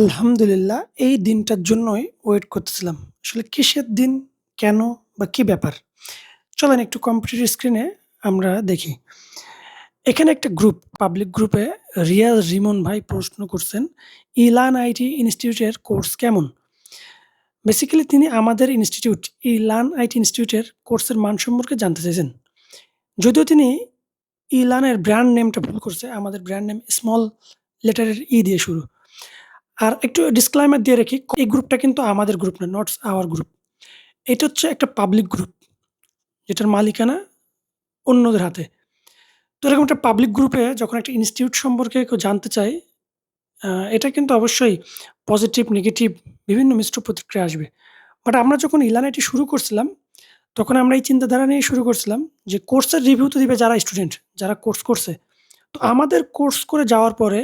আলহামদুলিল্লাহ এই দিনটার জন্যই ওয়েট করতেছিলাম। আসলে কিসের দিন, কেন বা কি ব্যাপার? চলেন একটু কম্পিউটার স্ক্রিনে আমরা দেখি। এখানে একটা গ্রুপ, পাবলিক গ্রুপে রিয়াজ রিমন ভাই প্রশ্ন করছেন, ইলান আইটি ইনস্টিটিউটের কোর্স কেমন? বেসিক্যালি তিনি আমাদের ইনস্টিটিউট, ইলান আইটি ইনস্টিটিউটের কোর্সের মান সম্পর্কে জানতে চাইছেন। যদিও তিনি ইলানের ব্র্যান্ড নেমটা ভুল করছে। আমাদের ব্র্যান্ড নেম স্মল লেটারের ই দিয়ে শুরু। আর একটু ডিসক্লেইমার দিয়ে রাখি, এই গ্রুপটা কিন্তু আমাদের গ্রুপ না, নটস আওয়ার গ্রুপ। এটা হচ্ছে একটা পাবলিক গ্রুপ। যেটার মালিকানা অন্যদের হাতে। তো এরকম একটা পাবলিক গ্রুপে যখন একটা ইনস্টিটিউট সম্পর্কে কেউ জানতে আ এটা কিন্তু অবশ্যই পজিটিভ, নেগেটিভ বিভিন্ন মিশ্র প্রতিক্রিয়া আসবে। বাট আমরা যখন ইলান আইটি শুরু করছিলাম, তখন আমরা এই চিন্তাধারা নিয়ে শুরু করছিলাম যে কোর্সের রিভিউ তো দিবে যারা স্টুডেন্ট, যারা কোর্স করছে। তো আমাদের কোর্স করে যাওয়ার পরে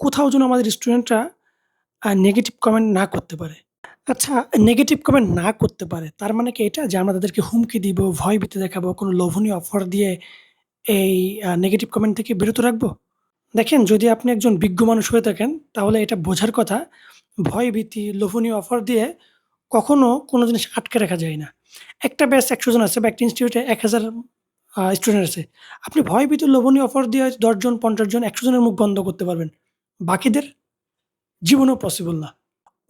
কোথাও যেন আমাদের স্টুডেন্টরা নেগেটিভ কমেন্ট না করতে পারে। আচ্ছা নেগেটিভ কমেন্ট না করতে পারে। তার মানে কি এটা যে আমরা তাদেরকে হুমকি দিব, ভয় ভীতি দেখাবো, কোনো লোভনীয় অফার দিয়ে এই নেগেটিভ কমেন্ট থেকে বিরত রাখব? দেখেন যদি আপনি একজন বিজ্ঞ মানুষ হয়ে থাকেন, তাহলে এটা বোঝার কথা ভয় ভীতি লোভনীয় অফার দিয়ে কখনো কোনো জিনিস আটকে রাখা যায় না। একটা ব্যাচ ১০০ জন আছে বা একটা ইনস্টিটিউটে এক হাজার স্টুডেন্ট আছে। আপনি ভয়ভীতি, লোভনীয় অফার দিয়ে ১০ জন, ৫০ জন, ১০০ জনের মুখ বন্ধ করতে পারবেন। বাকিদের? জীবনেও পসিবল না।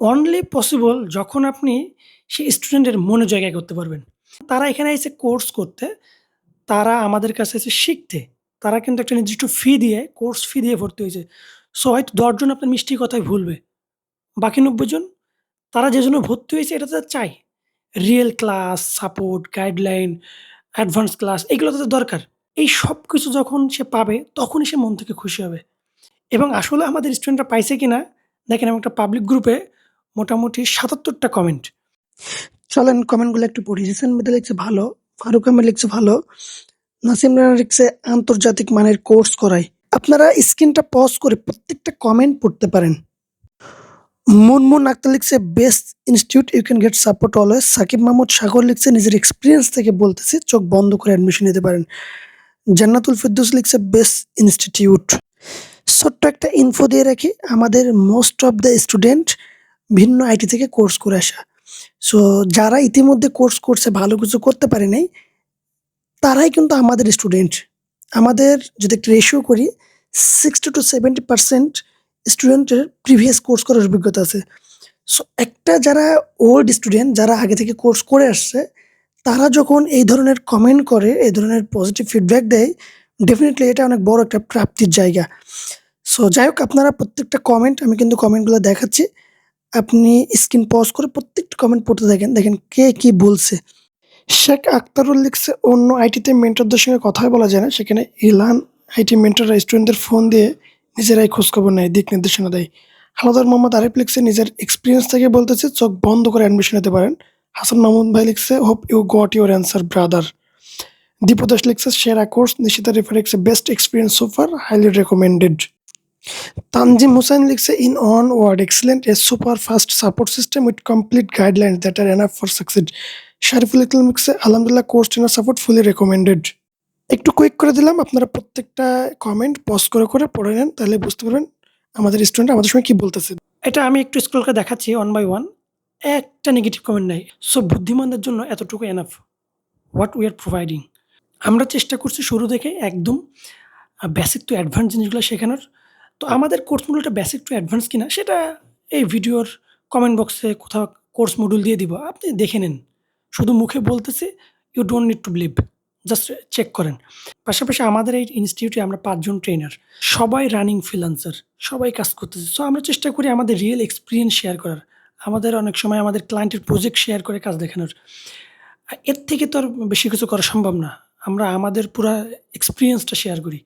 অনলি পসিবল যখন আপনি সেই স্টুডেন্টের মনে জায়গা করতে পারবেন। তারা এখানে এসে কোর্স করতে, তারা আমাদের কাছে এসে শিখতে। তারা কিন্তু একটা নির্দিষ্ট ফি দিয়ে, কোর্স ফি দিয়ে ভর্তি হয়েছে সো হয়তো দশজন আপনার মিষ্টি কথায় ভুলবে। বাকি ৯০ জন তারা যে জন্য ভর্তি হয়েছে এটা তারা চাই real class, support, guideline, advance class এগুলো তাদের দরকার। এই সব কিছু যখন সে পাবে তখনই সে মন থেকে খুশি হবে। এবং আসলে আমাদের স্টুডেন্টরা পাইছে কিনা দেখেন আমি একটা পাবলিক গ্রুপে মোটামুটি সাতাত্তরটা কমেন্ট। চলেন কমেন্টগুলো একটু পড়ি। রিসেন্ট মেয়েদের লিখছে ভালো, ফারুক আহমেদ লিখছে ভালো, নাসিম রানা লিখছে আন্তর্জাতিক মানের কোর্স করাই। আপনারা স্ক্রিনটা পজ করে প্রত্যেকটা কমেন্ট পড়তে পারেন। মুনমুন আক্তার লিখছে best institute you can get support always. Sakib Mahmud Sagar লিখছে নিজের এক্সপিরিয়েন্স থেকে বলতেছি চোখ বন্ধ করে অ্যাডমিশন নিতে পারেন। জান্নাতুল ফেরদৌস লিখছে বেস্ট ইনস্টিটিউট। ছোট্ট একটা ইনফো দিয়ে রাখি আমাদের মোস্ট অফ দ্য স্টুডেন্ট ভিন্ন আইটি থেকে কোর্স করে আসা। সো যারা ইতিমধ্যে কোর্স করছে ভালো কিছু করতে পারে নাই, তারাই কিন্তু আমাদের স্টুডেন্ট। আমাদের যদি একটা রেশিও করি 60 to 70% স্টুডেন্টের প্রিভিয়াস কোর্স করার অভিজ্ঞতা আছে। সো একটা যারা ওল্ড স্টুডেন্ট যারা আগে থেকে কোর্স করে আসছে, তারা যখন এই ধরনের কমেন্ট করে, এই ধরনের পজিটিভ ফিডব্যাক দেয়, ডেফিনিটলি এটা অনেক বড় একটা প্রাপ্তির জায়গা। সো যাই হোক আপনারা প্রত্যেকটা কমেন্ট আমি কিন্তু কমেন্টগুলো দেখাচ্ছি। আপনি স্ক্রিন পজ করে প্রত্যেকটা কমেন্ট পড়তে দেখেন দেখেন কে কি বলছে। শেখ আক্তারুল লিখছে অন্য আইটিতে মেন্টরদের সঙ্গে কথাই বলা যায় না। সেখানে ইলান আইটি মেন্টররা স্টুডেন্টদের ফোন দিয়ে নিজেরাই খোঁজখবর নেয়, দিক নির্দেশনা দেয়। হাওলাদার মোহাম্মদ আরিফ লিখছে নিজের এক্সপিরিয়েন্স থেকে বলতেছে চোখ বন্ধ করে অ্যাডমিশন নিতে পারেন। হাসান মাহমুদ ভাই লিখছে hope you got your answer brother. Dipu Das লিখছে সেরা কোর্স। নিশিতা রিফা লিখছে best experience so far highly recommended. Tanjim Hossain লিখছে in one word excellent a super fast support system with complete guidelines that are enough for succeed. Shariful Islam লিখছে আলহামদুলিল্লাহ course trainer support fully recommended. একটু quick করে দিলাম আপনারা প্রত্যেকটা comment pause করে, করে পড়ে নেন তাহলে বুঝতে পারবেন আমাদের স্টুডেন্ট আমাদের সঙ্গে কি বলতেছে। এটা আমি একটু স্ক্রল করে দেখাচ্ছি ওয়ান বাই ওয়ান। একটা নেগেটিভ কমেন্ট নাই। সো বুদ্ধিমানদের জন্য এতটুকু enough. What we are providing. আমরা চেষ্টা করছি শুরু থেকে একদম বেসিক টু অ্যাডভান্স জিনিসগুলো শেখানোর। তো আমাদের কোর্স মডুলটা বেসিক টু অ্যাডভান্স কিনা সেটা এই ভিডিওর কমেন্ট বক্সে কোথাও কোর্স মডুল দিয়ে দিব। আপনি দেখে নিন। শুধু মুখে বলতেছি you don't need to believe. Just check করেন। পাশাপাশি আমাদের এই ইনস্টিটিউটে আমরা ৫ জন ট্রেনার। সবাই রানিং ফ্রিল্যান্সার। সবাই কাজ করতেছে। সো আমরা চেষ্টা করি আমাদের রিয়েল এক্সপিরিয়েন্স শেয়ার করার। আমাদের অনেক সময় আমাদের ক্লায়েন্টের প্রজেক্ট শেয়ার করে কাজ দেখানোর। এর থেকে তো আর বেশি কিছু করা সম্ভব না। আমরা আমাদের পুরা এক্সপিরিয়েন্সটা শেয়ার করি।